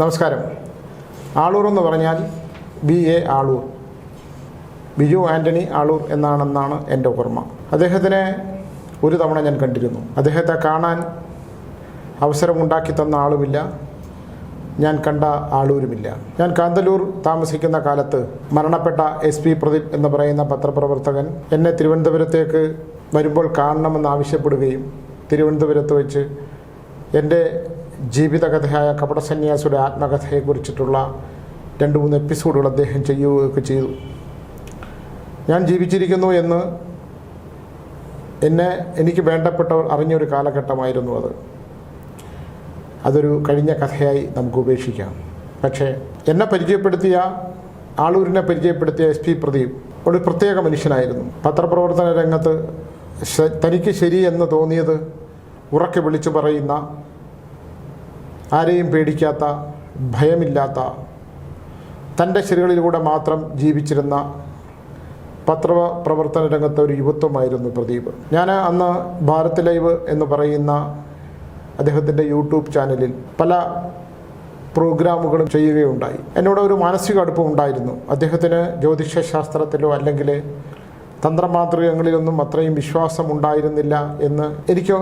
നമസ്കാരം. ആളൂർ എന്ന് പറഞ്ഞാൽ ബി എ ആളൂർ. ബിജു ആന്റണി ആളൂർ എന്നാണെന്നാണ് എന്റെ ഓർമ്മ. അദ്ദേഹത്തിനെ ഒരു തവണ ഞാൻ കണ്ടിരുന്നു. അദ്ദേഹത്തെ കാണാൻ അവസരമുണ്ടാക്കി തന്ന ആളുമില്ല. ഞാൻ കണ്ട ആളൂരുമില്ല. ഞാൻ കാന്തല്ലൂർ താമസിക്കുന്ന കാലത്ത് മരണപ്പെട്ട എസ് പി പ്രദീപ് എന്ന് പറയുന്ന പത്രപ്രവർത്തകൻ എന്നെ തിരുവനന്തപുരത്തേക്ക് വരുമ്പോൾ കാണണമെന്ന് ആവശ്യപ്പെടുകയും തിരുവനന്തപുരത്ത് വെച്ച് എന്റെ ജീവിതകഥയായ കപടസന്യാസിയുടെ ആത്മകഥയെക്കുറിച്ചിട്ടുള്ള രണ്ട് മൂന്ന് എപ്പിസോഡുകൾ അദ്ദേഹം ചെയ്യുകയൊക്കെ ചെയ്തു. ഞാൻ ജീവിച്ചിരിക്കുന്നു എന്ന് എന്നെ എനിക്ക് വേണ്ടപ്പെട്ടവർ അറിഞ്ഞൊരു കാലഘട്ടമായിരുന്നു അത്. അതൊരു കഴിഞ്ഞ കഥയായി നമുക്ക് ഉപേക്ഷിക്കാം. പക്ഷേ എന്നെ പരിചയപ്പെടുത്തിയ ആളൂരിനെ പരിചയപ്പെടുത്തിയ എസ് പി പ്രദീപ് ഒരു പ്രത്യേക മനുഷ്യനായിരുന്നു. പത്രപ്രവർത്തന രംഗത്ത് തനിക്ക് ശരിയെന്ന് തോന്നിയത് ഉറക്കെ വിളിച്ചു പറയുന്ന ആരെയും പേടിക്കാത്ത ഭയമില്ലാത്ത തന്റെ ശരികളിലൂടെ മാത്രം ജീവിച്ചിരുന്ന പത്രപ്രവർത്തന രംഗത്തെ ഒരു യുവത്വമായിരുന്നു പ്രദീപ്. ഞാൻ അന്ന് ഭാരത് ലൈവ് എന്ന് പറയുന്ന അദ്ദേഹത്തിന്റെ യൂട്യൂബ് ചാനലിൽ പല പ്രോഗ്രാമുകളും ചെയ്യുകയുണ്ടായി. എന്നോട് ഒരു മാനസിക അടുപ്പം ഉണ്ടായിരുന്നു. അദ്ദേഹത്തിന് ജ്യോതിഷ ശാസ്ത്രത്തിലോ അല്ലെങ്കിൽ തന്ത്രമാതൃകങ്ങളിലൊന്നും അത്രയും വിശ്വാസം ഉണ്ടായിരുന്നില്ല എന്ന് എനിക്ക്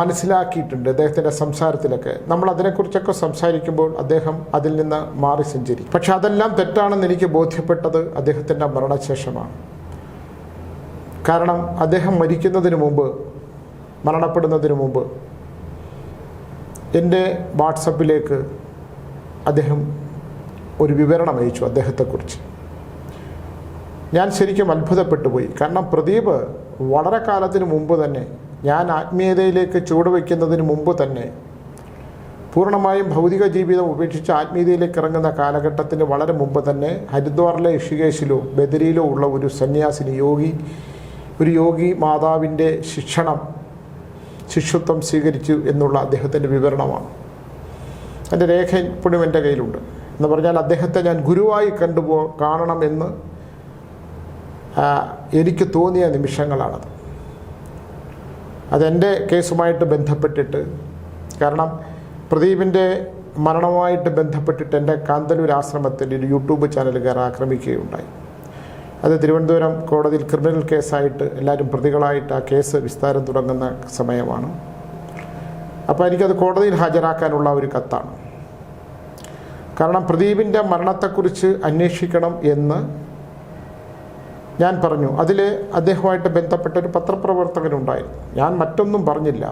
മനസ്സിലാക്കിയിട്ടുണ്ട് അദ്ദേഹത്തിന്റെ സംസാരത്തിലൊക്കെ. നമ്മൾ അതിനെക്കുറിച്ചൊക്കെ സംസാരിക്കുമ്പോൾ അദ്ദേഹം അതിൽ നിന്ന് മാറി സഞ്ചരി പക്ഷെ അതെല്ലാം തെറ്റാണെന്ന് എനിക്ക് ബോധ്യപ്പെട്ടത് അദ്ദേഹത്തിന്റെ മരണശേഷമാണ്. കാരണം അദ്ദേഹം മരിക്കുന്നതിന് മുമ്പ് മരണപ്പെടുന്നതിന് മുമ്പ് എന്റെ വാട്സപ്പിലേക്ക് അദ്ദേഹം ഒരു വിവരണം അയച്ചു അദ്ദേഹത്തെക്കുറിച്ച്. ഞാൻ ശരിക്കും അത്ഭുതപ്പെട്ടു പോയി കാരണം പ്രദീപ് വളരെ കാലത്തിന് മുമ്പ് തന്നെ ഞാൻ ആത്മീയതയിലേക്ക് ചുവടുവെക്കുന്നതിന് മുമ്പ് തന്നെ പൂർണമായും ഭൗതിക ജീവിതം ഉപേക്ഷിച്ച് ആത്മീയതയിലേക്ക് ഇറങ്ങുന്ന കാലഘട്ടത്തിന് വളരെ മുമ്പ് തന്നെ ഹരിദ്വാറിലെ ഋഷികേശിലോ ബദരിയിലോ ഉള്ള ഒരു സന്യാസിനി യോഗി ഒരു യോഗി മാതാവിന്റെ ശിക്ഷണം ശിഷ്യത്വം സ്വീകരിച്ചു എന്നുള്ള അദ്ദേഹത്തിന്റെ വിവരണമാണ്. എന്റെ രേഖ ഇപ്പോഴും എന്റെ കയ്യിലുണ്ട്. എന്ന് പറഞ്ഞാൽ അദ്ദേഹത്തെ ഞാൻ ഗുരുവായി കണ്ടുപോ കാണണമെന്ന് എനിക്ക് തോന്നിയ നിമിഷങ്ങളാണത്. അതെന്റെ കേസുമായിട്ട് ബന്ധപ്പെട്ടിട്ട് കാരണം പ്രദീപിന്റെ മരണവുമായിട്ട് ബന്ധപ്പെട്ടിട്ട് എന്റെ കാന്തലൂർ ആശ്രമത്തിന്റെ ഒരു യൂട്യൂബ് ചാനൽ കയറി ആക്രമിക്കുകയുണ്ടായി. അത് തിരുവനന്തപുരം കോടതിയിൽ ക്രിമിനൽ കേസായിട്ട് എല്ലാവരും പ്രതികളായിട്ട് ആ കേസ് വിസ്താരം തുടങ്ങുന്ന സമയമാണ്. അപ്പോൾ എനിക്കത് കോടതിയിൽ ഹാജരാക്കാനുള്ള ഒരു കത്താണ്. കാരണം പ്രദീപിന്റെ മരണത്തെക്കുറിച്ച് അന്വേഷിക്കണം എന്ന് ഞാൻ പറഞ്ഞു അതിൽ അദ്ദേഹവുമായിട്ട് ബന്ധപ്പെട്ട ഒരു പത്രപ്രവർത്തകനുണ്ടായിരുന്നു. ഞാൻ മറ്റൊന്നും പറഞ്ഞില്ല.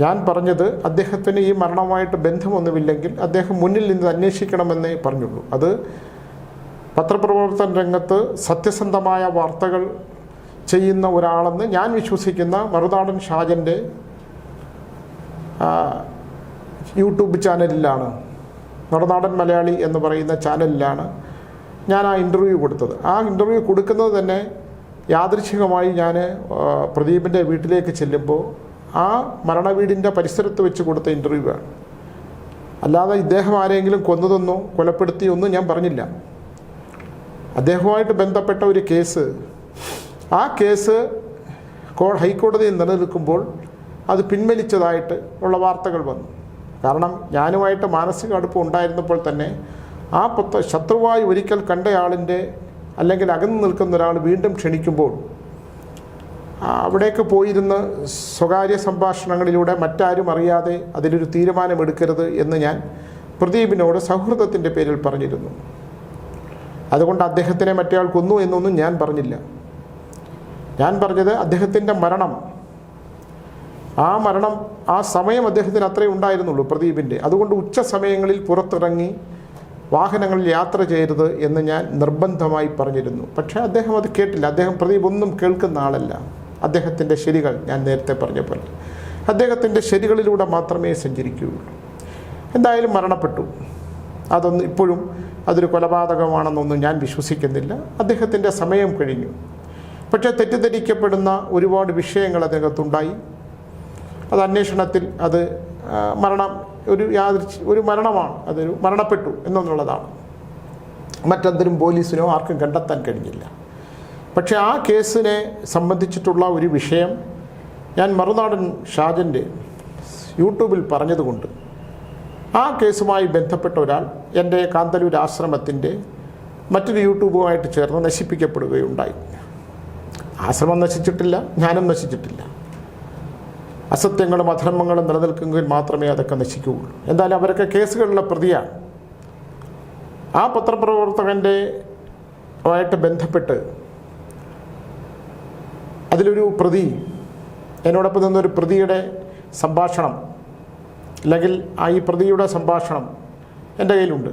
ഞാൻ പറഞ്ഞത് അദ്ദേഹത്തിന് ഈ മരണവുമായിട്ട് ബന്ധമൊന്നുമില്ലെങ്കിൽ അദ്ദേഹം മുന്നിൽ നിന്ന് അന്വേഷിക്കണമെന്നേ പറഞ്ഞുള്ളൂ. അത് പത്രപ്രവർത്തന രംഗത്ത് സത്യസന്ധമായ വാർത്തകൾ ചെയ്യുന്ന ഒരാളെന്ന് ഞാൻ വിശ്വസിക്കുന്ന മറുനാടൻ ഷാജന്റെ യൂട്യൂബ് ചാനലിലാണ്. മറുനാടൻ മലയാളി എന്ന് പറയുന്ന ചാനലിലാണ് ഞാൻ ആ ഇന്റർവ്യൂ കൊടുത്തത്. ആ ഇന്റർവ്യൂ കൊടുക്കുന്നത് തന്നെ യാദൃച്ഛികമായി ഞാൻ പ്രദീപിന്റെ വീട്ടിലേക്ക് ചെല്ലുമ്പോൾ ആ മരണവീടിന്റെ പരിസരത്ത് വെച്ച് കൊടുത്ത ഇന്റർവ്യൂ ആണ്. അല്ലാതെ ഇദ്ദേഹം ആരെങ്കിലും കൊന്നതെന്നോ കൊലപ്പെടുത്തിയോ ഒന്നും ഞാൻ പറഞ്ഞില്ല. അദ്ദേഹവുമായിട്ട് ബന്ധപ്പെട്ട ഒരു കേസ്. ആ കേസ് ഹൈക്കോടതിയിൽ നിലനിൽക്കുമ്പോൾ അത് പിൻവലിച്ചതായിട്ട് ഉള്ള വാർത്തകൾ വന്നു. കാരണം ഞാനുമായിട്ട് മാനസിക അടുപ്പം ഉണ്ടായിരുന്നപ്പോൾ തന്നെ ആ പുത്ത ശത്രുവായി ഒരിക്കൽ കണ്ടയാളിന്റെ അല്ലെങ്കിൽ അകന്നു നിൽക്കുന്ന ഒരാൾ വീണ്ടും ക്ഷണിക്കുമ്പോൾ അവിടേക്ക് പോയിരുന്ന് സ്വകാര്യ സംഭാഷണങ്ങളിലൂടെ മറ്റാരും അറിയാതെ അതിലൊരു തീരുമാനമെടുക്കരുത് എന്ന് ഞാൻ പ്രദീപിനോട് സൗഹൃദത്തിന്റെ പേരിൽ പറഞ്ഞിരുന്നു. അതുകൊണ്ട് അദ്ദേഹത്തിനെ മറ്റേയാൾ കൊന്നു എന്നൊന്നും ഞാൻ പറഞ്ഞില്ല. ഞാൻ പറഞ്ഞത് അദ്ദേഹത്തിന്റെ മരണം. ആ മരണം ആ സമയം അദ്ദേഹത്തിന് അത്രേ ഉണ്ടായിരുന്നുള്ളൂ പ്രദീപിന്റെ. അതുകൊണ്ട് ഉച്ച സമയങ്ങളിൽ പുറത്തിറങ്ങി വാഹനങ്ങളിൽ യാത്ര ചെയ്യരുത് എന്ന് ഞാൻ നിർബന്ധമായി പറഞ്ഞിരുന്നു. പക്ഷേ അദ്ദേഹം അത് കേട്ടില്ല. അദ്ദേഹം പ്രദീപ് ഒന്നും കേൾക്കുന്ന ആളല്ല. അദ്ദേഹത്തിന്റെ ശരികൾ ഞാൻ നേരത്തെ പറഞ്ഞ പോലെ. അദ്ദേഹത്തിന്റെ ശരികളിലൂടെ മാത്രമേ സഞ്ചരിക്കുകയുള്ളൂ. എന്തായാലും മരണപ്പെട്ടു. അതൊന്നും ഇപ്പോഴും അതൊരു കൊലപാതകമാണെന്നൊന്നും ഞാൻ വിശ്വസിക്കുന്നില്ല. അദ്ദേഹത്തിന്റെ സമയം കഴിഞ്ഞു. പക്ഷേ തെറ്റിദ്ധരിക്കപ്പെടുന്ന ഒരുപാട് വിഷയങ്ങൾ അതിനകത്തുണ്ടായി. അത് അന്വേഷണത്തിൽ അത് മരണം ഒരു യാതൊരു ഒരു മരണമാണ്. അതൊരു മരണപ്പെട്ടു എന്നുള്ളതാണ് മറ്റെന്തിനും പോലീസിനോ ആർക്കും കണ്ടെത്താൻ കഴിഞ്ഞില്ല. പക്ഷെ ആ കേസിനെ സംബന്ധിച്ചിട്ടുള്ള ഒരു വിഷയം ഞാൻ മറുനാടൻ ഷാജന്റെ യൂട്യൂബിൽ പറഞ്ഞതുകൊണ്ട് ആ കേസുമായി ബന്ധപ്പെട്ട ഒരാൾ എന്റെ കാന്തലൂർ ആശ്രമത്തിന്റെ മറ്റൊരു യൂട്യൂബുമായിട്ട് ചേർന്ന് നശിപ്പിക്കപ്പെടുകയുണ്ടായി. ആശ്രമം നശിച്ചിട്ടില്ല ഞാനും നശിച്ചിട്ടില്ല. അസത്യങ്ങളും അധർമ്മങ്ങളും നിലനിൽക്കുമെങ്കിൽ മാത്രമേ അതൊക്കെ നശിക്കുകയുള്ളൂ. എന്തായാലും അവരൊക്കെ കേസുകളിലെ പ്രതിയാണ്. ആ പത്രപ്രവർത്തകന്റെ ആയിട്ട് ബന്ധപ്പെട്ട് അതിലൊരു പ്രതി എന്നോടൊപ്പം നിന്നൊരു പ്രതിയുടെ സംഭാഷണം അല്ലെങ്കിൽ ആ ഈ പ്രതിയുടെ സംഭാഷണം എന്റെ കയ്യിലുണ്ട്.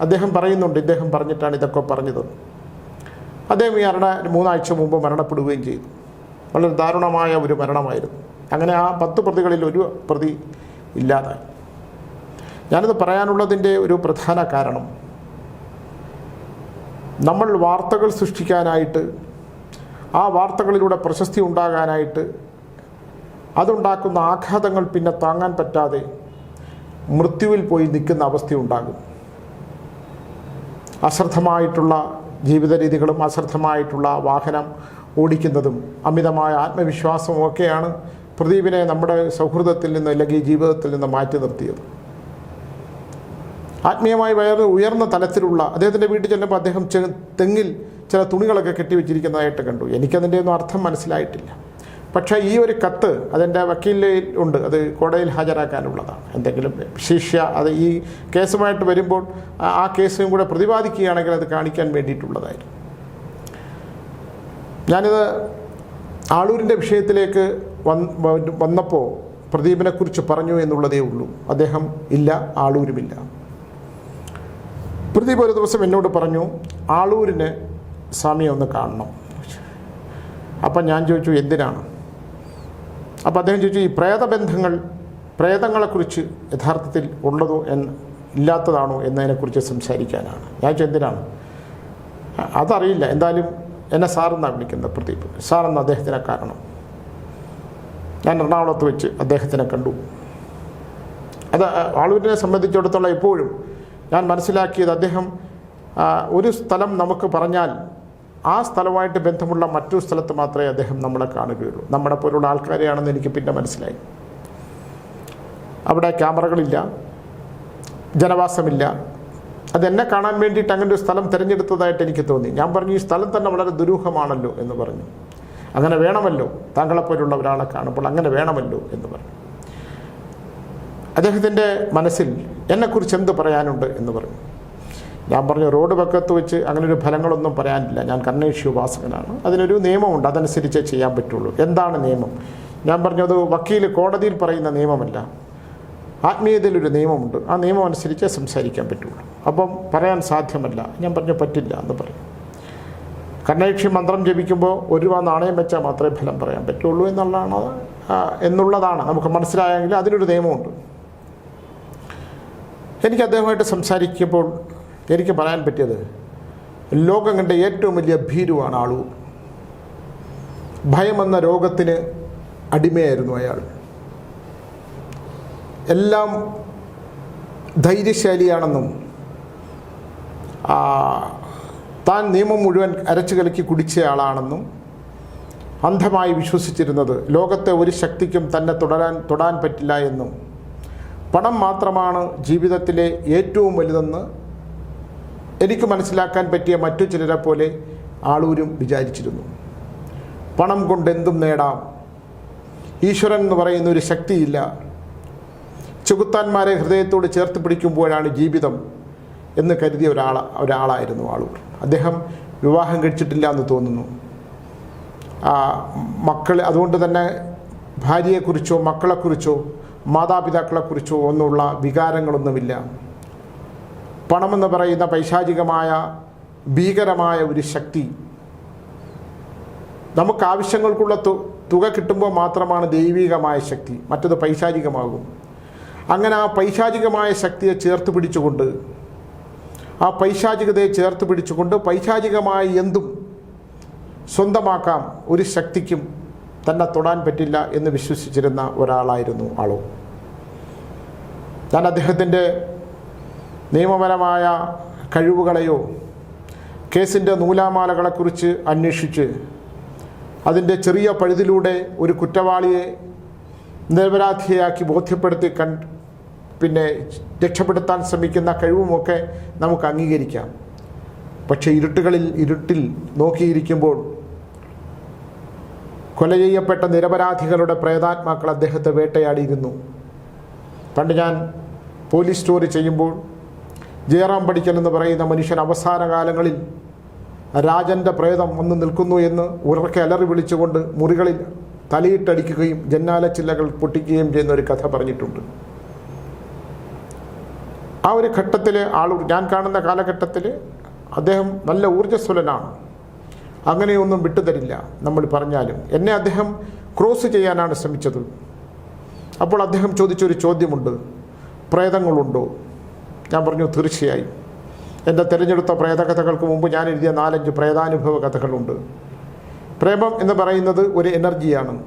അദ്ദേഹം പറയുന്നുണ്ട് ഇദ്ദേഹം പറഞ്ഞിട്ടാണ് ഇതൊക്കെ പറഞ്ഞത്. അദ്ദേഹം ഈ മരണ മൂന്നാഴ്ച മുമ്പ് മരണപ്പെടുകയും ചെയ്തു. വളരെ ദാരുണമായ ഒരു മരണമായിരുന്നു. അങ്ങനെ ആ പത്ത് പ്രതികളിൽ ഒരു പ്രതി ഇല്ലാതായി. ഞാനിത് പറയാനുള്ളതിന്റെ ഒരു പ്രധാന കാരണം നമ്മൾ വാർത്തകൾ സൃഷ്ടിക്കാനായിട്ട് ആ വാർത്തകളിലൂടെ പ്രശസ്തി ഉണ്ടാകാനായിട്ട് അതുണ്ടാക്കുന്ന ആഘാതങ്ങൾ പിന്നെ താങ്ങാൻ പറ്റാതെ മൃത്യുവിൽ പോയി നിൽക്കുന്ന അവസ്ഥയുണ്ടാകും അശ്രദ്ധമായിട്ടുള്ള ജീവിത രീതികളും അശ്രദ്ധമായിട്ടുള്ള വാഹനം ഓടിക്കുന്നതും അമിതമായ ആത്മവിശ്വാസവും ഒക്കെയാണ് പ്രദീപിനെ നമ്മുടെ സൗഹൃദത്തിൽ നിന്ന് അല്ലെങ്കിൽ ജീവിതത്തിൽ നിന്ന് മാറ്റി നിർത്തിയത്. ആത്മീയമായി വേറെ ഉയർന്ന തലത്തിലുള്ള അദ്ദേഹത്തിന്റെ വീട്ടിൽ ചെല്ലുമ്പോൾ അദ്ദേഹം തെങ്ങിൽ ചില തുണികളൊക്കെ കെട്ടിവെച്ചിരിക്കുന്നതായിട്ട് കണ്ടു. എനിക്കതിന്റെ ഒന്നും അർത്ഥം മനസ്സിലായിട്ടില്ല. പക്ഷേ ഈ ഒരു കത്ത് അതെന്റെ വക്കീലിൽ ഉണ്ട്. അത് കോടതിയിൽ ഹാജരാക്കാനുള്ളതാണ്. എന്തെങ്കിലും ശിക്ഷ അത് ഈ കേസുമായിട്ട് വരുമ്പോൾ ആ- കേസും കൂടെ പ്രതിപാദിക്കുകയാണെങ്കിൽ അത് കാണിക്കാൻ വേണ്ടിയിട്ടുള്ളതായിരുന്നു. ഞാനിത് ആളൂരിന്റെ വിഷയത്തിലേക്ക് വന്നപ്പോൾ പ്രദീപിനെക്കുറിച്ച് പറഞ്ഞു എന്നുള്ളതേ ഉള്ളൂ. അദ്ദേഹം ഇല്ല ആളൂരുമില്ല. പ്രദീപ് ഒരു ദിവസം എന്നോട് പറഞ്ഞു ആളൂരിന് സ്വാമിയെ ഒന്ന് കാണണം. അപ്പം ഞാൻ ചോദിച്ചു എന്തിനാണ്? അപ്പോൾ അദ്ദേഹം ചോദിച്ചു ഈ പ്രേതബന്ധങ്ങൾ പ്രേതങ്ങളെക്കുറിച്ച് യഥാർത്ഥത്തിൽ ഉള്ളതോ എന്ന് ഇല്ലാത്തതാണോ എന്നതിനെക്കുറിച്ച് സംസാരിക്കാനാണ്. ഞാൻ എന്തിനാണ്? "അ- അതറിയില്ല. എന്തായാലും എന്നെ സാറെന്നാണ് വിളിക്കുന്നത് പ്രദീപ്. സാറെന്ന് അദ്ദേഹത്തിനെ കാരണം ഞാൻ എറണാകുളത്ത് വെച്ച് അദ്ദേഹത്തിനെ കണ്ടു. അത് ആളൂരിനെ സംബന്ധിച്ചിടത്തോളം എപ്പോഴും ഞാൻ മനസ്സിലാക്കിയത് അദ്ദേഹം ഒരു സ്ഥലം നമുക്ക് പറഞ്ഞാൽ ആ സ്ഥലമായിട്ട് ബന്ധമുള്ള മറ്റൊരു സ്ഥലത്ത് മാത്രമേ അദ്ദേഹം നമ്മളെ കാണുകയുള്ളൂ. നമ്മുടെ പോലുള്ള ആൾക്കാരെയാണെന്ന് എനിക്ക് പിന്നെ മനസ്സിലായി. അവിടെ ക്യാമറകളില്ല ജനവാസമില്ല. അതെന്നെ കാണാൻ വേണ്ടിയിട്ട് അങ്ങനെ ഒരു സ്ഥലം തിരഞ്ഞെടുത്തതായിട്ട് എനിക്ക് തോന്നി. ഞാൻ പറഞ്ഞു ഈ സ്ഥലം തന്നെ വളരെ ദുരൂഹമാണല്ലോ എന്ന് പറഞ്ഞു. അങ്ങനെ വേണമല്ലോ. താങ്കളെപ്പോലുള്ള ഒരാളെ കാണുമ്പോൾ അങ്ങനെ വേണമല്ലോ എന്ന് പറഞ്ഞു അദ്ദേഹത്തിന്റെ മനസ്സിൽ എന്നെക്കുറിച്ച് എന്ത് പറയാനുണ്ട് എന്ന് പറഞ്ഞു ഞാൻ പറഞ്ഞു റോഡ് പക്കത്ത് വെച്ച് അങ്ങനെ ഒരു ഫലങ്ങളൊന്നും പറയാനില്ല. ഞാൻ കർണേഷി ഉപാസകനാണ്. അതിനൊരു നിയമമുണ്ട്. അതനുസരിച്ചേ ചെയ്യാൻ പറ്റുള്ളൂ. എന്താണ് നിയമം? ഞാൻ പറഞ്ഞു അത് വക്കീൽ കോടതിയിൽ പറയുന്ന നിയമമല്ല. ആത്മീയതയിലൊരു നിയമമുണ്ട്. ആ നിയമം അനുസരിച്ചേ സംസാരിക്കാൻ പറ്റുള്ളൂ. അപ്പം പറയാൻ സാധ്യമല്ല. ഞാൻ പറഞ്ഞു പറ്റില്ല എന്ന് പറഞ്ഞു കർണേക്ഷി മന്ത്രം ജപിക്കുമ്പോൾ ഒരു രൂപ നാണയം വെച്ചാൽ മാത്രമേ ഫലം പറയാൻ പറ്റുള്ളൂ എന്നുള്ളതാണ്. എന്നുള്ളതാണ്. നമുക്ക് മനസ്സിലായെങ്കിൽ അതിനൊരു നിയമമുണ്ട്. എനിക്ക് അദ്ദേഹമായിട്ട് സംസാരിക്കുമ്പോൾ എനിക്ക് പറയാൻ പറ്റിയത് ലോകം കണ്ട ഏറ്റവും വലിയ ഭീരുവാണ് ഭയം ഭയമെന്ന രോഗത്തിന് അടിമയായിരുന്നു അയാൾ. എല്ലാം ധൈര്യശാലിയാണെന്നും താൻ നിയമം മുഴുവൻ അരച്ചു കലക്കി കുടിച്ചയാളാണെന്നും അന്ധമായി വിശ്വസിച്ചിരുന്നത് ലോകത്തെ ഒരു ശക്തിക്കും തന്നെ തുടരാൻ തൊടാൻ പറ്റില്ല എന്നും. പണം മാത്രമാണ് ജീവിതത്തിലെ ഏറ്റവും വലുതെന്ന് എനിക്ക് മനസ്സിലാക്കാൻ പറ്റിയ മറ്റു ചിലരെ പോലെ ആളൂരും വിചാരിച്ചിരുന്നു. പണം കൊണ്ട് എന്തും നേടാം. ഈശ്വരൻ എന്ന് പറയുന്ന ഒരു ശക്തിയില്ല. ചെകുത്താന്മാരെ ഹൃദയത്തോട് ചേർത്ത് പിടിക്കുമ്പോഴാണ് ജീവിതം. എന്ന് കരുതിയ ഒരാൾ ഒരാളായിരുന്നു ആളൂർ. അദ്ദേഹം വിവാഹം കഴിച്ചിട്ടില്ല എന്ന് തോന്നുന്നു. ആ, മക്കൾ അതുകൊണ്ട് തന്നെ ഭാര്യയെക്കുറിച്ചോ മക്കളെക്കുറിച്ചോ മാതാപിതാക്കളെക്കുറിച്ചോ ഒന്നുമുള്ള വികാരങ്ങളൊന്നുമില്ല. പണമെന്ന് പറയുന്ന പൈശാചികമായ ഭീകരമായ ഒരു ശക്തി നമുക്ക് ആവശ്യങ്ങൾക്കുള്ള തുക കിട്ടുമ്പോൾ മാത്രമാണ് ദൈവികമായ ശക്തി. മറ്റത് പൈശാചികമാകും. അങ്ങനെ ആ പൈശാചികമായ ശക്തിയെ ചേർത്ത് പിടിച്ചുകൊണ്ട് ആ പൈശാചികതയെ ചേർത്ത് പിടിച്ചുകൊണ്ട് പൈശാചികമായി എന്തും സ്വന്തമാക്കാം. ഒരു ശക്തിക്കും തന്നെ തൊടാൻ പറ്റില്ല എന്ന് വിശ്വസിച്ചിരുന്ന ഒരാളായിരുന്നു ആളോ. ഞാൻ അദ്ദേഹത്തിന്റെ നിയമപരമായ കഴിവുകളെയോ കേസിന്റെ നൂലാമാലകളെക്കുറിച്ച് അന്വേഷിച്ച് അതിന്റെ ചെറിയ പഴുതിലൂടെ ഒരു കുറ്റവാളിയെ നിരപരാധിയാക്കി ബോധ്യപ്പെടുത്തി പിന്നെ രക്ഷപ്പെടുത്താൻ ശ്രമിക്കുന്ന കഴിവുമൊക്കെ നമുക്ക് അംഗീകരിക്കാം. പക്ഷേ ഇരുട്ടുകളിൽ ഇരുട്ടിൽ നോക്കിയിരിക്കുമ്പോൾ കൊല ചെയ്യപ്പെട്ട നിരപരാധികളുടെ പ്രേതാത്മാക്കൾ അദ്ദേഹത്തെ വേട്ടയാടിയിരുന്നു. പണ്ട് ഞാൻ പോലീസ് സ്റ്റോറി ചെയ്യുമ്പോൾ ജയറാം പഠിക്കൽ എന്ന് പറയുന്ന മനുഷ്യൻ അവസാന കാലങ്ങളിൽ രാജന്റെ പ്രേതം വന്ന് നിൽക്കുന്നു എന്ന് ഉറക്കെ അലറി വിളിച്ചുകൊണ്ട് മുറികളിൽ തലയിട്ടടിക്കുകയും ജന്നാല ചില്ലകൾ പൊട്ടിക്കുകയും ചെയ്യുന്ന ഒരു കഥ പറഞ്ഞിട്ടുണ്ട്. ആ ഒരു ഘട്ടത്തിൽ ആൾ ഞാൻ കാണുന്ന കാലഘട്ടത്തിൽ അദ്ദേഹം നല്ല ഊർജസ്വലനാണ്. അങ്ങനെയൊന്നും വിട്ടുതരില്ല നമ്മൾ പറഞ്ഞാലും. എന്നെ അദ്ദേഹം ക്രോസ് ചെയ്യാനാണ് ശ്രമിച്ചത്. അപ്പോൾ അദ്ദേഹം ചോദിച്ചൊരു ചോദ്യമുണ്ട്. പ്രേതങ്ങളുണ്ടോ? ഞാൻ പറഞ്ഞു തീർച്ചയായും. എന്റെ തിരഞ്ഞെടുത്ത പ്രേതകഥകൾക്ക് മുമ്പ് ഞാൻ എഴുതിയ നാലഞ്ച് പ്രേതാനുഭവ കഥകളുണ്ട്. പ്രേമം എന്ന് പറയുന്നത് ഒരു എനർജിയാണ്.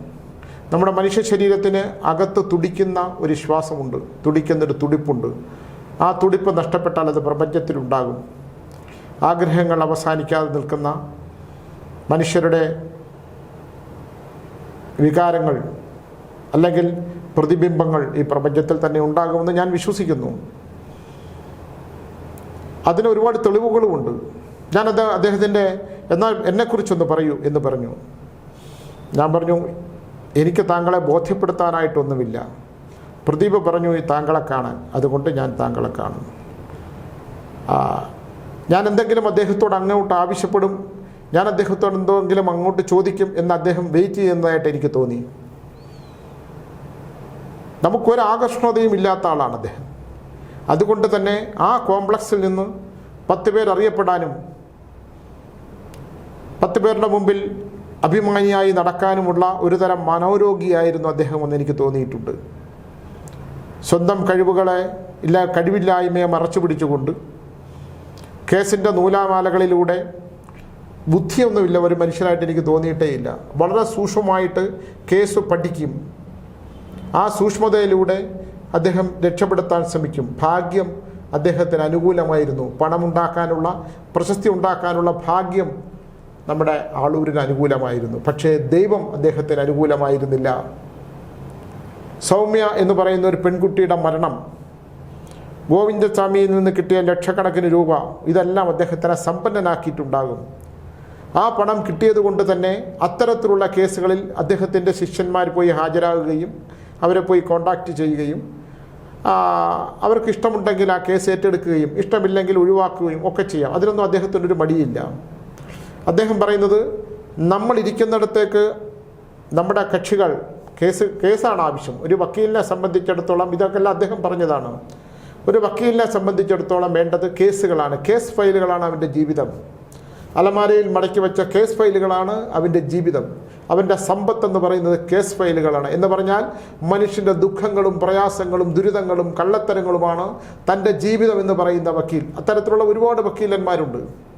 നമ്മുടെ മനുഷ്യ ശരീരത്തിന് അകത്ത് തുടിക്കുന്ന ഒരു ശ്വാസമുണ്ട്. തുടിക്കുന്നൊരു തുടിപ്പുണ്ട്. ആ തുടിപ്പ് നഷ്ടപ്പെട്ടാൽ അത് പ്രപഞ്ചത്തിലുണ്ടാകും. ആഗ്രഹങ്ങൾ അവസാനിക്കാതെ നിൽക്കുന്ന മനുഷ്യരുടെ വികാരങ്ങൾ അല്ലെങ്കിൽ പ്രതിബിംബങ്ങൾ ഈ പ്രപഞ്ചത്തിൽ തന്നെ ഉണ്ടാകുമെന്ന് ഞാൻ വിശ്വസിക്കുന്നു. അതിന് ഒരുപാട് തെളിവുകളുമുണ്ട്. ഞാൻ അത് അദ്ദേഹത്തിന്റെ എന്നാൽ എന്നെക്കുറിച്ചൊന്ന് പറയൂ എന്ന് പറഞ്ഞു. ഞാൻ പറഞ്ഞു എനിക്ക് താങ്കളെ ബോധ്യപ്പെടുത്താനായിട്ടൊന്നുമില്ല. പ്രദീപ് പറഞ്ഞു താങ്കളെ കാണാൻ. അതുകൊണ്ട് ഞാൻ താങ്കളെ കാണുന്നു. ഞാൻ എന്തെങ്കിലും അദ്ദേഹത്തോട് അങ്ങോട്ട് ആവശ്യപ്പെടും? ഞാൻ അദ്ദേഹത്തോട് എന്തെങ്കിലും അങ്ങോട്ട് ചോദിക്കും എന്ന് അദ്ദേഹം വെയിറ്റ് ചെയ്യുന്നതായിട്ട് എനിക്ക് തോന്നി. നമുക്കൊരു ആകർഷണതയും ഇല്ലാത്ത ആളാണ് അദ്ദേഹം. അതുകൊണ്ട് തന്നെ ആ കോംപ്ലക്സിൽ നിന്ന് പത്ത് പേർ അറിയപ്പെടാനും പത്ത് പേരുടെ മുമ്പിൽ അഭിമാനിയായി നടക്കാനുമുള്ള ഒരുതരം മനോരോഗിയായിരുന്നു അദ്ദേഹം എന്ന് എനിക്ക് തോന്നിയിട്ടുണ്ട്. സ്വന്തം കഴിവുകളെ ഇല്ല കഴിവില്ലായ്മയെ മറച്ചു പിടിച്ചുകൊണ്ട് കേസിന്റെ നൂലാമാലകളിലൂടെ ബുദ്ധിയൊന്നുമില്ല ഒരു മനുഷ്യനായിട്ട് എനിക്ക് തോന്നിയിട്ടേ ഇല്ല വളരെ സൂക്ഷ്മമായിട്ട് കേസ് പഠിക്കും. ആ സൂക്ഷ്മതയിലൂടെ അദ്ദേഹം രക്ഷപ്പെടുത്താൻ ശ്രമിക്കും. ഭാഗ്യം അദ്ദേഹത്തിന് അനുകൂലമായിരുന്നു. പണമുണ്ടാക്കാനുള്ള പ്രശസ്തി ഉണ്ടാക്കാനുള്ള ഭാഗ്യം നമ്മുടെ ആളൂരിന് അനുകൂലമായിരുന്നു. പക്ഷേ ദൈവം അദ്ദേഹത്തിന് അനുകൂലമായിരുന്നില്ല. സൗമ്യ എന്ന് പറയുന്ന ഒരു പെൺകുട്ടിയുടെ മരണം ഗോവിന്ദസ്വാമിയിൽ നിന്ന് കിട്ടിയ ലക്ഷക്കണക്കിന് രൂപ ഇതെല്ലാം അദ്ദേഹത്തിനെ സമ്പന്നനാക്കിയിട്ടുണ്ടാകും. ആ പണം കിട്ടിയത് കൊണ്ട് തന്നെ അത്തരത്തിലുള്ള കേസുകളിൽ അദ്ദേഹത്തിന്റെ ശിഷ്യന്മാർ പോയി ഹാജരാകുകയും അവരെ പോയി കോണ്ടാക്റ്റ് ചെയ്യുകയും അവർക്ക് ഇഷ്ടമുണ്ടെങ്കിൽ ആ കേസ് ഏറ്റെടുക്കുകയും ഇഷ്ടമില്ലെങ്കിൽ ഒഴിവാക്കുകയും ഒക്കെ ചെയ്യാം. അതിനൊന്നും അദ്ദേഹത്തിനൊരു മടിയില്ല. അദ്ദേഹം പറയുന്നത് നമ്മളിരിക്കുന്നിടത്തേക്ക് നമ്മുടെ കക്ഷികൾ കേസ് കേസാണ് ആവശ്യം. ഒരു വക്കീലിനെ സംബന്ധിച്ചിടത്തോളം ഇതൊക്കെ അദ്ദേഹം പറഞ്ഞതാണ്. ഒരു വക്കീലിനെ സംബന്ധിച്ചിടത്തോളം വേണ്ടത് കേസുകളാണ്. കേസ് ഫയലുകളാണ് അവന്റെ ജീവിതം. അലമാരയിൽ മടക്കി വെച്ച കേസ് ഫയലുകളാണ് അവന്റെ ജീവിതം. അവന്റെ സമ്പത്ത് എന്ന് പറയുന്നത് കേസ് ഫയലുകളാണ്. എന്ന് പറഞ്ഞാൽ മനുഷ്യന്റെ ദുഃഖങ്ങളും പ്രയാസങ്ങളും ദുരിതങ്ങളും കള്ളത്തരങ്ങളുമാണ് തന്റെ ജീവിതം എന്ന് പറയുന്ന വക്കീൽ. അത്തരത്തിലുള്ള ഒരുപാട് വക്കീലന്മാരുണ്ട്.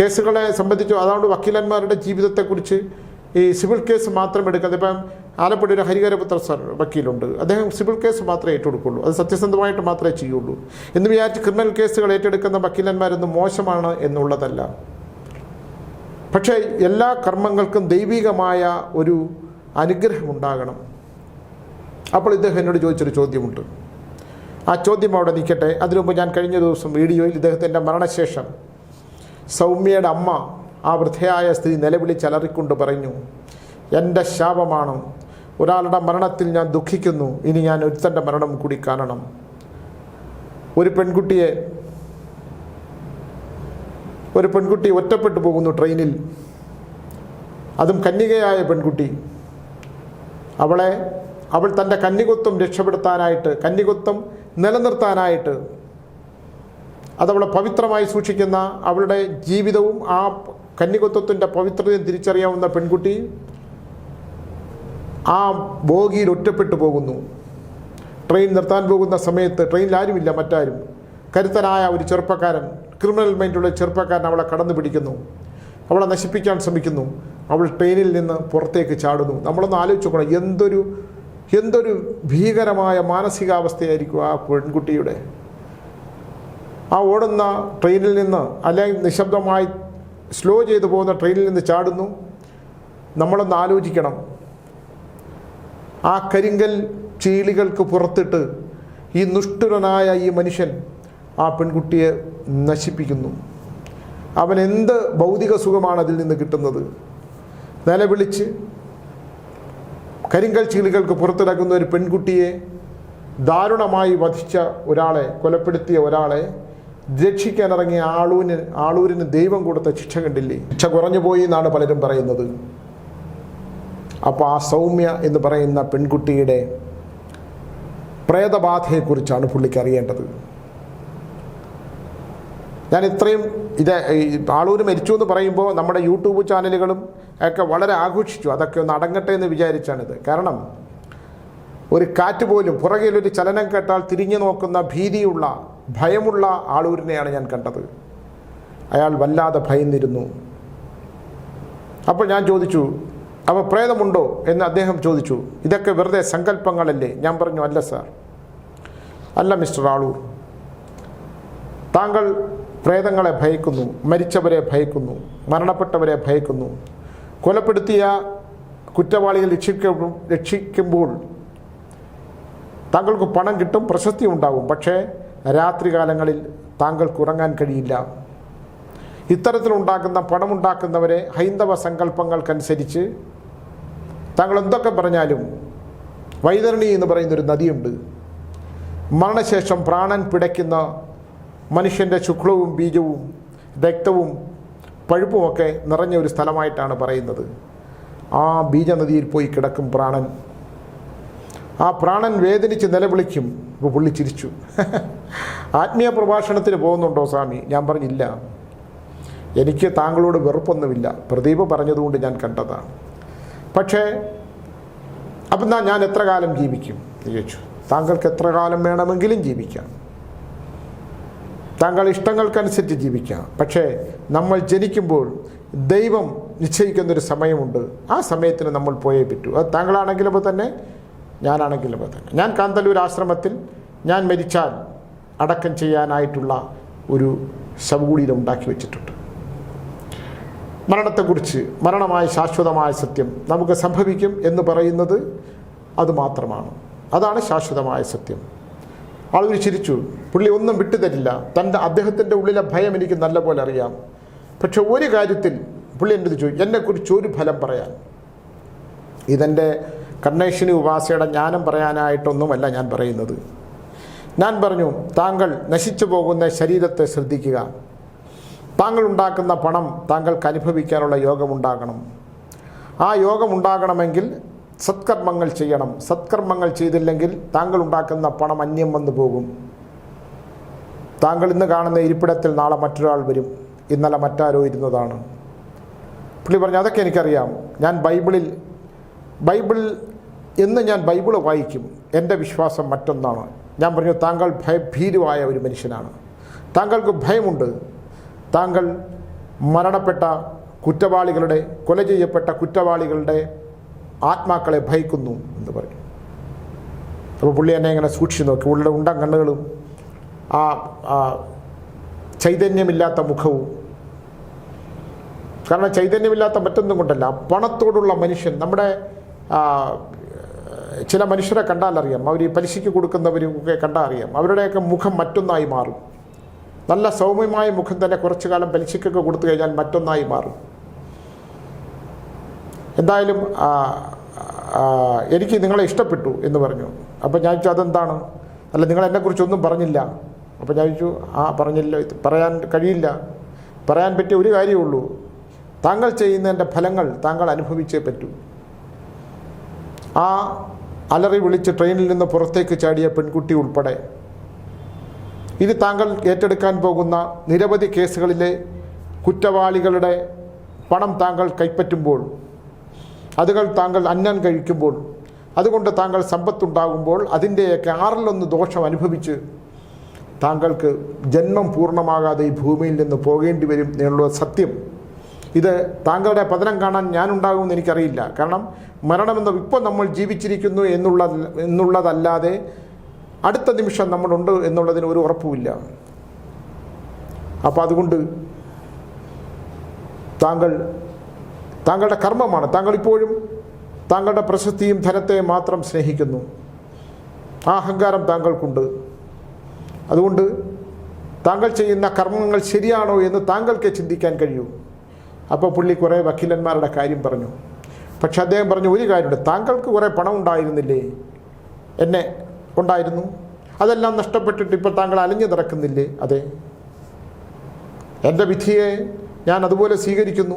കേസുകളെ സംബന്ധിച്ചു അതുകൊണ്ട് വക്കീലന്മാരുടെ ജീവിതത്തെക്കുറിച്ച് ഈ സിവിൽ കേസ് മാത്രം എടുക്കുന്നത് ഇപ്പം ആലപ്പുഴ ഒരു ഹരിഹരപുത്ര സാർ വക്കീലുണ്ട്. അദ്ദേഹം സിവിൽ കേസ് മാത്രമേ ഏറ്റെടുക്കുള്ളൂ. അത് സത്യസന്ധമായിട്ട് മാത്രമേ ചെയ്യുള്ളൂ. എന്ന് വിചാരിച്ച് ക്രിമിനൽ കേസുകൾ ഏറ്റെടുക്കുന്ന വക്കീലന്മാരൊന്നും മോശമാണ് എന്നുള്ളതല്ല. പക്ഷേ എല്ലാ കർമ്മങ്ങൾക്കും ദൈവികമായ ഒരു അനുഗ്രഹമുണ്ടാകണം അപ്പോൾ ഇദ്ദേഹം എന്നോട് ചോദിച്ചൊരു ചോദ്യമുണ്ട്. ആ ചോദ്യം അവിടെ നിൽക്കട്ടെ. അതിനു മുമ്പ് ഞാൻ കഴിഞ്ഞ ദിവസം വീഡിയോയിൽ ഇദ്ദേഹത്തിന്റെ മരണശേഷം സൗമ്യയുടെ അമ്മ ആ വൃദ്ധയായ സ്ത്രീ നിലവിളിച്ചലറിക്കൊണ്ട് പറഞ്ഞു എന്റെ ശാപമാണ്. ഒരാളുടെ മരണത്തിൽ ഞാൻ ദുഃഖിക്കുന്നു. ഇനി ഞാൻ ഒരുത്തന്റെ മരണം കൂടി കാണണം. ഒരു പെൺകുട്ടിയെ ഒരു പെൺകുട്ടി ഒറ്റപ്പെട്ടു പോകുന്നു ട്രെയിനിൽ. അതും കന്യകയായ പെൺകുട്ടി. അവളെ അവൾ തന്റെ കന്യകത്വം രക്ഷപ്പെടുത്താനായിട്ട് കന്യകത്വം നിലനിർത്താനായിട്ട് അതവളെ പവിത്രമായി സൂക്ഷിക്കുന്ന അവളുടെ ജീവിതവും ആ കന്യകത്വത്തിന്റെ പവിത്രതയും തിരിച്ചറിയാവുന്ന പെൺകുട്ടി ആ ബോഗിയിൽ ഒറ്റപ്പെട്ടു പോകുന്നു. ട്രെയിൻ നിർത്താൻ പോകുന്ന സമയത്ത് ട്രെയിനിൽ ആരുമില്ല മറ്റാരും. കരുത്തനായ ഒരു ചെറുപ്പക്കാരൻ ക്രിമിനൽ മൈൻഡുള്ള ചെറുപ്പക്കാരൻ അവളെ കടന്നു പിടിക്കുന്നു. അവളെ നശിപ്പിക്കാൻ ശ്രമിക്കുന്നു. അവൾ ട്രെയിനിൽ നിന്ന് പുറത്തേക്ക് ചാടുന്നു. നമ്മളൊന്ന് ആലോചിച്ച് നോക്കണം എന്തൊരു എന്തൊരു ഭീകരമായ മാനസികാവസ്ഥയായിരിക്കും ആ പെൺകുട്ടിയുടെ. ആ ഓടുന്ന ട്രെയിനിൽ നിന്ന് അല്ലെങ്കിൽ നിശബ്ദമായി സ്ലോ ചെയ്തു പോകുന്ന ട്രെയിനിൽ നിന്ന് ചാടുന്നു. നമ്മളൊന്ന് ആലോചിക്കണം. ആ കരിങ്കൽ ചീളികൾക്ക് പുറത്തിട്ട് ഈ നിഷ്ഠുരനായ ഈ മനുഷ്യൻ ആ പെൺകുട്ടിയെ നശിപ്പിക്കുന്നു. അവൻ എന്ത് ഭൗതിക സുഖമാണ് അതിൽ നിന്ന് കിട്ടുന്നത്? നിലവിളിച്ച് കരിങ്കൽ ചീളികൾക്ക് പുറത്തിറക്കുന്ന ഒരു പെൺകുട്ടിയെ ദാരുണമായി വധിച്ച ഒരാളെ കൊലപ്പെടുത്തിയ ഒരാളെ രക്ഷിക്കാനിറങ്ങിയ ആളൂന് ആളൂരിന് ദൈവം കൊടുത്ത ശിക്ഷ കണ്ടില്ലേ? ശിക്ഷ കുറഞ്ഞു പോയി എന്നാണ് പലരും പറയുന്നത്. അപ്പോൾ ആ സൗമ്യ എന്ന് പറയുന്ന പെൺകുട്ടിയുടെ പ്രേതബാധയെക്കുറിച്ചാണ് പുള്ളിക്ക് അറിയേണ്ടത്. ഞാൻ ഇത്രയും ഇത് ആളൂർ മരിച്ചു എന്ന് പറയുമ്പോൾ നമ്മുടെ യൂട്യൂബ് ചാനലുകളും ഒക്കെ വളരെ ആഘോഷിച്ചു. അതൊക്കെ ഒന്ന് അടങ്ങട്ടെ എന്ന് വിചാരിച്ചാണിത്. കാരണം ഒരു കാറ്റ് പോലും പുറകിലൊരു ചലനം കേട്ടാൽ തിരിഞ്ഞു നോക്കുന്ന ഭീതിയുള്ള ഭയമുള്ള ആളൂരിനെയാണ് ഞാൻ കണ്ടത്. അയാൾ വല്ലാതെ ഭയന്നിരുന്നു. അപ്പോൾ ഞാൻ ചോദിച്ചു അപ്പോൾ പ്രേതമുണ്ടോ? എന്ന് അദ്ദേഹം ചോദിച്ചു ഇതൊക്കെ വെറുതെ സങ്കല്പങ്ങളല്ലേ? ഞാൻ പറഞ്ഞു അല്ല സാർ. അല്ല മിസ്റ്റർ ആളൂർ. താങ്കൾ പ്രേതങ്ങളെ ഭയക്കുന്നു മരിച്ചവരെ ഭയക്കുന്നു മരണപ്പെട്ടവരെ ഭയക്കുന്നു. കൊലപ്പെടുത്തിയ കുറ്റവാളികൾ രക്ഷിക്ക രക്ഷിക്കുമ്പോൾ താങ്കൾക്ക് പണം കിട്ടും പ്രശസ്തി ഉണ്ടാകും പക്ഷേ രാത്രികാലങ്ങളിൽ താങ്കൾക്ക് ഉറങ്ങാൻ കഴിയില്ല. ഇത്തരത്തിലുണ്ടാക്കുന്ന പണമുണ്ടാക്കുന്നവരെ ഹൈന്ദവ സങ്കല്പങ്ങൾക്കനുസരിച്ച് താങ്കൾ എന്തൊക്കെ പറഞ്ഞാലും വൈതരണി എന്ന് പറയുന്നൊരു നദിയുണ്ട്. മരണശേഷം പ്രാണൻ പിടയ്ക്കുന്ന മനുഷ്യന്റെ ശുക്ലവും ബീജവും രക്തവും പഴുപ്പുമൊക്കെ നിറഞ്ഞ ഒരു സ്ഥലമായിട്ടാണ് പറയുന്നത്. ആ ബീജനദിയിൽ പോയി കിടക്കും പ്രാണൻ. ആ പ്രാണൻ വേദനിച്ച് നിലവിളിക്കും. ഇപ്പോൾ പുള്ളി ചിരിച്ചു. ആത്മീയ പ്രഭാഷണത്തിന് പോകുന്നുണ്ടോ സ്വാമി? ഞാൻ പറഞ്ഞില്ല. എനിക്ക് താങ്കളോട് വെറുപ്പൊന്നുമില്ല. പ്രദീപ് പറഞ്ഞതുകൊണ്ട് ഞാൻ കണ്ടതാണ്. പക്ഷേ അപ്പം എന്നാ ഞാൻ എത്ര കാലം ജീവിക്കും? ചോദിച്ചു. താങ്കൾക്ക് എത്ര കാലം വേണമെങ്കിലും ജീവിക്കാം. താങ്കൾ ഇഷ്ടങ്ങൾക്കനുസരിച്ച് ജീവിക്കാം. പക്ഷേ നമ്മൾ ജനിക്കുമ്പോൾ ദൈവം നിശ്ചയിക്കുന്നൊരു സമയമുണ്ട്. ആ സമയത്തിന് നമ്മൾ പോയേ പറ്റൂ. അത് താങ്കളാണെങ്കിലും തന്നെ ഞാനാണെങ്കിലും തന്നെ. ഞാൻ കാന്തല്ലൂർ ആശ്രമത്തിൽ ഞാൻ മരിച്ചാൽ അടക്കം ചെയ്യാനായിട്ടുള്ള ഒരു ശവകുടീരം ഉണ്ടാക്കി വെച്ചിട്ടുണ്ട്. മരണത്തെക്കുറിച്ച് മരണമായ ശാശ്വതമായ സത്യം നമുക്ക് സംഭവിക്കും എന്ന് പറയുന്നത് അത് മാത്രമാണ്. അതാണ് ശാശ്വതമായ സത്യം. ആളുകൾ ചിരിച്ചു. പുള്ളി ഒന്നും വിട്ടുതരില്ല തന്റെ അദ്ദേഹത്തിന്റെ ഉള്ളിലെ ഭയം എനിക്ക് നല്ലപോലെ അറിയാം. പക്ഷെ ഒരു കാര്യത്തിൽ പുള്ളി എന്റെ ചോദിച്ചു എന്നെക്കുറിച്ച് ഒരു ഫലം പറയാൻ? ഇതെന്റെ കർണേശ്വരി ഉപാസയുടെ ജ്ഞാനം പറയാനായിട്ടൊന്നുമല്ല ഞാൻ പറയുന്നത്. ഞാൻ പറഞ്ഞു താങ്കൾ നശിച്ചു പോകുന്ന ശരീരത്തെ ശ്രദ്ധിക്കുക. താങ്കൾ ഉണ്ടാക്കുന്ന പണം താങ്കൾക്ക് അനുഭവിക്കാനുള്ള യോഗമുണ്ടാകണം. ആ യോഗമുണ്ടാകണമെങ്കിൽ സത്കർമ്മങ്ങൾ ചെയ്യണം. സത്കർമ്മങ്ങൾ ചെയ്തില്ലെങ്കിൽ താങ്കൾ ഉണ്ടാക്കുന്ന പണം അന്യം വന്നു പോകും. താങ്കൾ ഇന്ന് കാണുന്ന ഇരിപ്പിടത്തിൽ നാളെ മറ്റൊരാൾ വരും. ഇന്നലെ മറ്റാരോ ഇരുന്നതാണ്. പുള്ളി പറഞ്ഞു അതൊക്കെ എനിക്കറിയാം. ഞാൻ ബൈബിളിൽ ബൈബിൾ എന്ന് ഞാൻ ബൈബിൾ വായിക്കും. എന്റെ വിശ്വാസം മറ്റൊന്നാണ്. ഞാൻ പറഞ്ഞു താങ്കൾ ഭയഭീരുവായ ഒരു മനുഷ്യനാണ്. താങ്കൾക്ക് ഭയമുണ്ട്. താങ്കൾ മരണപ്പെട്ട കുറ്റവാളികളുടെ കൊല ചെയ്യപ്പെട്ട കുറ്റവാളികളുടെ ആത്മാക്കളെ ഭയക്കുന്നു എന്ന് പറയും അപ്പോൾ പുള്ളി എന്നെ ഇങ്ങനെ സൂക്ഷിച്ചു നോക്കി. ഉള്ളിലെ ഉണ്ടം കണ്ണുകളും ആ ചൈതന്യമില്ലാത്ത മുഖവും. കാരണം ചൈതന്യമില്ലാത്ത മറ്റൊന്നും കൊണ്ടല്ല. പണത്തോടുള്ള മനുഷ്യൻ നമ്മുടെ ചില മനുഷ്യരെ കണ്ടാൽ അറിയാം. അവർ ഈ പലിശയ്ക്ക് കൊടുക്കുന്നവരും ഒക്കെ കണ്ടാൽ അറിയാം. അവരുടെയൊക്കെ മുഖം മറ്റൊന്നായി മാറും. നല്ല സൗമ്യമായ മുഖം തന്നെ കുറച്ചു കാലം പലിശയ്ക്കൊക്കെ കൊടുത്തു കഴിഞ്ഞാൽ മറ്റൊന്നായി മാറും. എന്തായാലും എനിക്ക് നിങ്ങളെ ഇഷ്ടപ്പെട്ടു എന്ന് പറഞ്ഞു. അപ്പോൾ ഞാൻ ചോദിച്ചു അതെന്താണ്? അല്ല നിങ്ങൾ എന്നെക്കുറിച്ചൊന്നും പറഞ്ഞില്ല. അപ്പോൾ ഞാൻ ചോദിച്ചു ആ പറഞ്ഞില്ല. പറയാൻ കഴിയില്ല. പറയാൻ പറ്റിയ ഒരു കാര്യമേ ഉള്ളൂ. താങ്കൾ ചെയ്യുന്നതിന്റെ ഫലങ്ങൾ താങ്കൾ അനുഭവിച്ചേ പറ്റൂ. ആ അലറി വിളിച്ച് ട്രെയിനിൽ നിന്ന് പുറത്തേക്ക് ചാടിയ പെൺകുട്ടി ഉൾപ്പെടെ. ഇത് താങ്കൾ ഏറ്റെടുക്കാൻ പോകുന്ന നിരവധി കേസുകളിലെ കുറ്റവാളികളുടെ പണം താങ്കൾ കൈപ്പറ്റുമ്പോൾ അതുകൾ താങ്കൾ അന്നം കഴിക്കുമ്പോൾ അതുകൊണ്ട് താങ്കൾ സമ്പത്തുണ്ടാകുമ്പോൾ അതിന്റെയൊക്കെ ആറിലൊന്ന് ദോഷം അനുഭവിച്ച് താങ്കൾക്ക് ജന്മം പൂർണമാകാതെ ഈ ഭൂമിയിൽ നിന്ന് പോകേണ്ടി വരും എന്നുള്ള സത്യം. ഇത് താങ്കളുടെ പതനം കാണാൻ ഞാനുണ്ടാകുമെന്ന് എനിക്കറിയില്ല. കാരണം മരണമെന്ന് ഇപ്പോൾ നമ്മൾ ജീവിച്ചിരിക്കുന്നു എന്നുള്ള എന്നുള്ളതല്ലാതെ അടുത്ത നിമിഷം നമ്മളുണ്ട് എന്നുള്ളതിന് ഒരു ഉറപ്പുമില്ല. അപ്പോൾ അതുകൊണ്ട് താങ്കൾ താങ്കളുടെ കർമ്മമാണ്. താങ്കൾ ഇപ്പോഴും താങ്കളുടെ പ്രശസ്തിയും ധനത്തെ മാത്രം സ്നേഹിക്കുന്നു. ആ അഹങ്കാരം താങ്കൾക്കുണ്ട്. അതുകൊണ്ട് താങ്കൾ ചെയ്യുന്ന കർമ്മങ്ങൾ ശരിയാണോ എന്ന് താങ്കൾക്ക് ചിന്തിക്കാൻ കഴിയൂ. അപ്പോൾ പുള്ളി കുറേ വക്കീലന്മാരുടെ കാര്യം പറഞ്ഞു. പക്ഷെ അദ്ദേഹം പറഞ്ഞു ഒരു കാര്യമുണ്ട് താങ്കൾക്ക് കുറേ പണം ഉണ്ടായിരുന്നില്ലേ എന്നെ ഉണ്ടായിരുന്നു? അതെല്ലാം നഷ്ടപ്പെട്ടിട്ട് ഇപ്പോൾ താങ്കൾ അലഞ്ഞു നടക്കുന്നില്ലേ? അതെ. എന്റെ വിധിയെ ഞാൻ അതുപോലെ സ്വീകരിക്കുന്നു.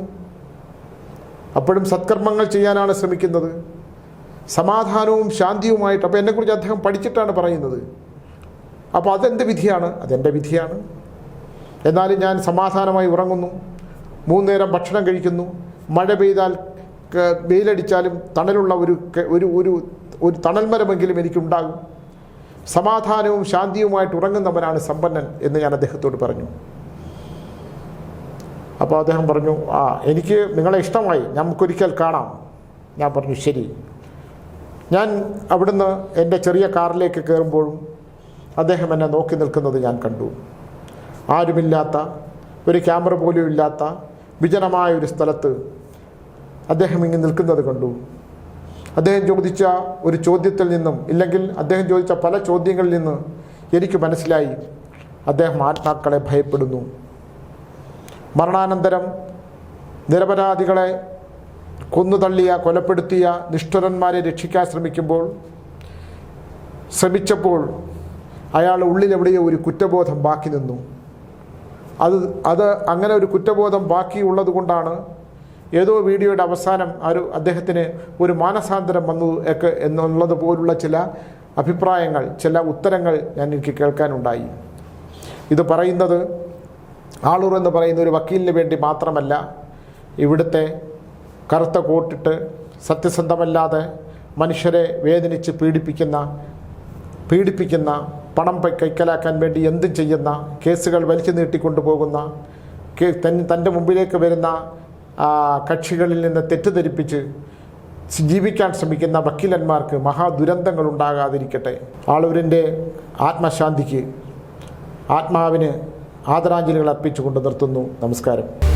അപ്പോഴും സത്കർമ്മങ്ങൾ ചെയ്യാനാണ് ശ്രമിക്കുന്നത്. സമാധാനവും ശാന്തിയുമായിട്ട് അപ്പോൾ എന്നെക്കുറിച്ച് അദ്ദേഹം പഠിച്ചിട്ടാണ് പറയുന്നത്. അപ്പോൾ അതെന്റെ വിധിയാണ്? അതെന്റെ വിധിയാണ്. എന്നാലും ഞാൻ സമാധാനമായി ഉറങ്ങുന്നു. മൂന്ന് നേരം ഭക്ഷണം കഴിക്കുന്നു. മഴ പെയ്താൽ വെയിലടിച്ചാലും തണലുള്ള ഒരു ഒരു ഒരു ഒരു തണൽ എനിക്കുണ്ടാകും. സമാധാനവും ശാന്തിയുമായിട്ട് ഉറങ്ങുന്നവനാണ് സമ്പന്നൻ എന്ന് ഞാൻ അദ്ദേഹത്തോട് പറഞ്ഞു. അപ്പോൾ അദ്ദേഹം പറഞ്ഞു ആ എനിക്ക് നിങ്ങളെ ഇഷ്ടമായി. നമുക്കൊരിക്കൽ കാണാം. ഞാൻ പറഞ്ഞു ശരി. ഞാൻ അവിടുന്ന് എന്റെ ചെറിയ കാറിലേക്ക് കയറുമ്പോഴും അദ്ദേഹം എന്നെ നോക്കി നിൽക്കുന്നത് ഞാൻ കണ്ടു. ആരുമില്ലാത്ത ഒരു ക്യാമറ പോലും ഇല്ലാത്ത വിജനമായ ഒരു സ്ഥലത്ത് അദ്ദേഹം ഇങ്ങനെ നിൽക്കുന്നത് കണ്ടു. അദ്ദേഹം ചോദിച്ച ഒരു ചോദ്യത്തിൽ നിന്നും ഇല്ലെങ്കിൽ അദ്ദേഹം ചോദിച്ച പല ചോദ്യങ്ങളിൽ നിന്ന് എനിക്ക് മനസ്സിലായി. അദ്ദേഹം ആത്മാക്കളെ ഭയപ്പെടുന്നു. മരണാനന്തരം നിരപരാധികളെ കൊന്നുതള്ളിയ കൊലപ്പെടുത്തിയ നിഷ്ഠുരന്മാരെ രക്ഷിക്കാൻ ശ്രമിക്കുമ്പോൾ ശ്രമിച്ചപ്പോൾ അയാൾ ഉള്ളിലെവിടെയോ ഒരു കുറ്റബോധം ബാക്കി നിന്നു. അത് അത് അങ്ങനെ ഒരു കുറ്റബോധം ബാക്കിയുള്ളത് കൊണ്ടാണ് ഏതോ വീഡിയോയുടെ അവസാനം ഒരു അദ്ദേഹത്തിന് ഒരു മാനസാന്തരം വന്നു ഒക്കെ എന്നുള്ളത് പോലുള്ള ചില അഭിപ്രായങ്ങൾ ചില ഉത്തരങ്ങൾ ഞാൻ എനിക്ക് കേൾക്കാനുണ്ടായി. ഇത് പറയുന്നത് ആളൂർ എന്ന് പറയുന്ന ഒരു വക്കീലിന് വേണ്ടി മാത്രമല്ല ഇവിടുത്തെ കറുത്ത കോട്ടിട്ട് സത്യസന്ധമല്ലാതെ മനുഷ്യരെ വേദനിച്ച് പീഡിപ്പിക്കുന്ന പീഡിപ്പിക്കുന്ന പണം കൈക്കലാക്കാൻ വേണ്ടി എന്തും ചെയ്യുന്ന കേസുകൾ വലിച്ചു നീട്ടിക്കൊണ്ടുപോകുന്ന തന്റെ മുമ്പിലേക്ക് വരുന്ന കക്ഷികളിൽ നിന്ന് തെറ്റിദ്ധരിപ്പിച്ച് ജീവിക്കാൻ ശ്രമിക്കുന്ന വക്കീലന്മാർക്ക് മഹാദുരന്തങ്ങൾ ഉണ്ടാകാതിരിക്കട്ടെ. ആളൂരിന്റെ ആത്മശാന്തിക്ക് ആത്മാവിന് ആദരാഞ്ജലികൾ അർപ്പിച്ചുകൊണ്ട് നിർത്തുന്നു. നമസ്കാരം.